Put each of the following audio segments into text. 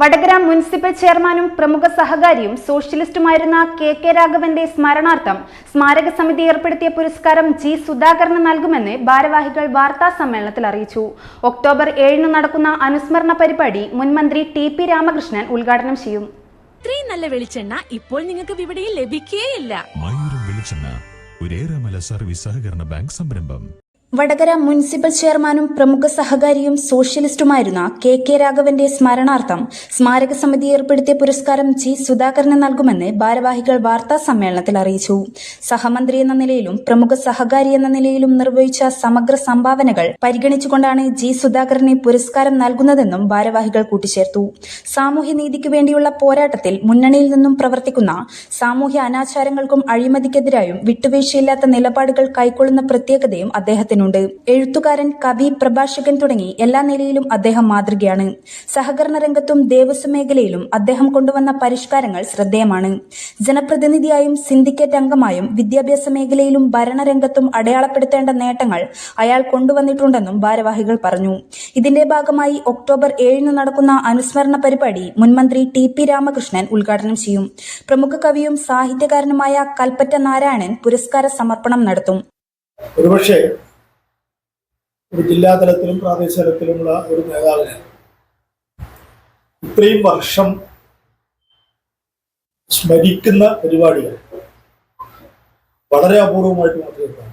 Vadakara municipal ചെയർമാനും പ്രമുഖ സഹകാരിയും സോഷ്യലിസ്റ്റുമായിരുന്ന കെ കെ രാഘവന്റെ സ്മരണാർത്ഥം സ്മാരക സമിതി ഏർപ്പെടുത്തിയ പുരസ്കാരം ജി സുധാകരന് നൽകുമെന്ന് ഭാരവാഹികൾ വാർത്താ സമ്മേളനത്തിൽ അറിയിച്ചു. ഒക്ടോബർ ഏഴിന് നടക്കുന്ന അനുസ്മരണ പരിപാടി മുൻമന്ത്രി ടി പി രാമകൃഷ്ണൻ ഉദ്ഘാടനം ചെയ്യും. ഇത്രയും നല്ല വെളിച്ചെണ്ണ ഇപ്പോൾ നിങ്ങൾക്ക് വിപണിയിൽ ലഭിക്കുകയില്ല സർവീസ് സഹകരണ ബാങ്ക് സംരംഭം. വടകര മുനിസിപ്പൽ ചെയർമാനും പ്രമുഖ സഹകാരിയും സോഷ്യലിസ്റ്റുമായിരുന്ന കെ കെ രാഘവന്റെ സ്മരണാർത്ഥം സ്മാരക സമിതി ഏർപ്പെടുത്തിയ പുരസ്കാരം ജി സുധാകരന് നൽകുമെന്ന് ഭാരവാഹികൾ വാർത്താ സമ്മേളനത്തിൽ അറിയിച്ചു. സഹമന്ത്രി എന്ന നിലയിലും പ്രമുഖ സഹകാരി എന്ന നിലയിലും നിർവഹിച്ച സമഗ്ര സംഭാവനകൾ പരിഗണിച്ചുകൊണ്ടാണ് ജി സുധാകരനെ പുരസ്കാരം നൽകുന്നതെന്നും ഭാരവാഹികൾ കൂട്ടിച്ചേർത്തു. സാമൂഹ്യനീതിക്ക് വേണ്ടിയുള്ള പോരാട്ടത്തിൽ മുന്നണിയിൽ നിന്നും പ്രവർത്തിക്കുന്ന സാമൂഹ്യ അനാചാരങ്ങൾക്കും അഴിമതിക്കെതിരായും വിട്ടുവീഴ്ചയില്ലാത്ത നിലപാടുകൾ കൈക്കൊള്ളുന്ന പ്രത്യേകതയും അദ്ദേഹത്തിനുണ്ട് എഴുത്തുകാരൻ കവി പ്രഭാഷകൻ തുടങ്ങി എല്ലാ നിലയിലും അദ്ദേഹം മാതൃകയാണ്. സഹകരണ രംഗത്തും ദേവസ്വം മേഖലയിലും അദ്ദേഹം കൊണ്ടുവന്ന പരിഷ്കാരങ്ങൾ ശ്രദ്ധേയമാണ്. ജനപ്രതിനിധിയായും സിൻഡിക്കേറ്റ് അംഗമായും വിദ്യാഭ്യാസ മേഖലയിലും ഭരണരംഗത്തും അടയാളപ്പെടുത്തേണ്ട നേട്ടങ്ങൾ അയാൾ കൊണ്ടുവന്നിട്ടുണ്ടെന്നും ഭാരവാഹികൾ പറഞ്ഞു. ഇതിന്റെ ഭാഗമായി ഒക്ടോബർ ഏഴിന് നടക്കുന്ന അനുസ്മരണ പരിപാടി മുൻമന്ത്രി ടി പി രാമകൃഷ്ണൻ ഉദ്ഘാടനം ചെയ്യും. പ്രമുഖ കവിയും സാഹിത്യകാരനുമായ കൽപ്പറ്റ നാരായണൻ പുരസ്കാര സമർപ്പണം നടത്തും. ഒരുപക്ഷെ ഒരു ജില്ലാ തലത്തിലും പ്രാദേശിക തലത്തിലുമുള്ള ഒരു നേതാവിന് ഇത്രയും വർഷം സ്മരിക്കുന്ന പരിപാടികൾ വളരെ അപൂർവമായിട്ട് കാണൂ.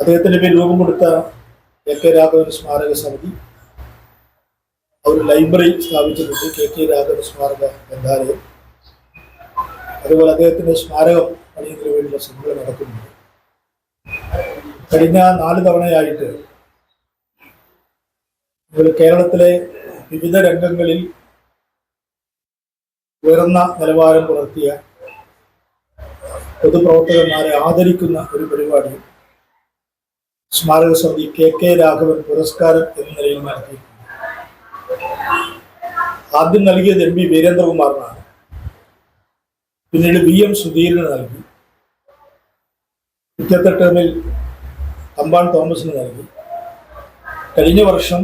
അദ്ദേഹത്തിന്റെ പേര് രൂപം കൊടുത്ത കെ കെ രാഘവൻ സ്മാരക സമിതി അവർ ലൈബ്രറി സ്ഥാപിച്ചിട്ടുണ്ട് കെ കെ രാഘവൻ സ്മാരക ഗ്രന്ഥാലയം. അതുപോലെ അദ്ദേഹത്തിന്റെ സ്മാരകം പണിയുന്നതിന് വേണ്ടിയുള്ള ശ്രമങ്ങൾ നടക്കുന്നുണ്ട്. കഴിഞ്ഞ നാല് തവണയായിട്ട് കേരളത്തിലെ വിവിധ രംഗങ്ങളിൽ ഉയർന്ന നിലവാരം പുലർത്തിയ പൊതുപ്രവർത്തകന്മാരെ ആദരിക്കുന്ന ഒരു പരിപാടി സ്മാരക സമിതി കെ കെ രാഘവൻ പുരസ്കാരം എന്ന നിലയിൽ നടത്തിയിട്ടുണ്ട്. ആദ്യം നൽകിയത് എം പി വീരേന്ദ്രകുമാറിനാണ്. പിന്നീട് വി എം സുധീരന് നൽകി. പിറ്റത്തെ ടേമിൽ തമ്പാൻ തോമസിന് നൽകി. കഴിഞ്ഞ വർഷം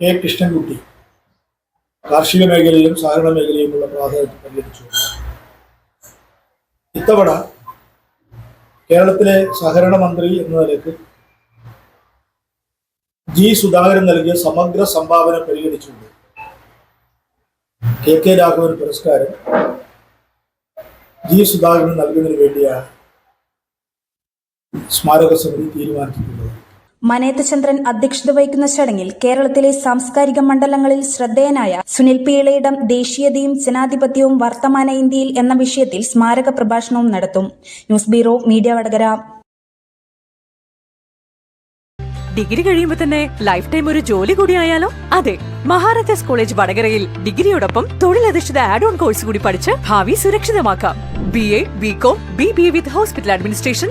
കെ കൃഷ്ണൻകുട്ടി കാർഷിക മേഖലയിലും സഹകരണ മേഖലയിലുമുള്ള പ്രാധാന്യം പരിഗണിച്ചു. ഇത്തവണ കേരളത്തിലെ സഹകരണ മന്ത്രി എന്ന നിലയ്ക്ക് ജി സുധാകരൻ നൽകിയ സമഗ്ര സംഭാവന പരിഗണിച്ചുകൊണ്ട് കെ കെ രാഘവൻ പുരസ്കാരം ജി സുധാകരൻ നൽകുന്നതിന് വേണ്ടിയാണ് സ്മാരക സമിതി തീരുമാനിച്ചിട്ടുള്ളത്. മനേത്ത ചന്ദ്രൻ അധ്യക്ഷത വഹിക്കുന്ന ചടങ്ങിൽ കേരളത്തിലെ സാംസ്കാരിക മണ്ഡലങ്ങളിൽ ശ്രദ്ധേയനായ സുനിൽ പീളയിടം ദേശീയതയും ജനാധിപത്യവും വർത്തമാന ഇന്ത്യയിൽ എന്ന വിഷയത്തിൽ സ്മാരക പ്രഭാഷണവും നടത്തും. News bureau media Vadakara. Degree കഴിയുമ്പോൾ തന്നെ ലൈഫ് ടൈം ഒരു ജോലി കൂടി ആയാലോ? അതെ മഹാരാജാസ് കോളേജ് വടകരയിൽ ഡിഗ്രിയോടൊപ്പം തൊഴിലധിഷ്ഠിത ആഡ് ഓൺ കോഴ്സ് കൂടി പഠിച്ച് ഭാവി സുരക്ഷിതമാക്കാം. B A B com B B A with hospital administration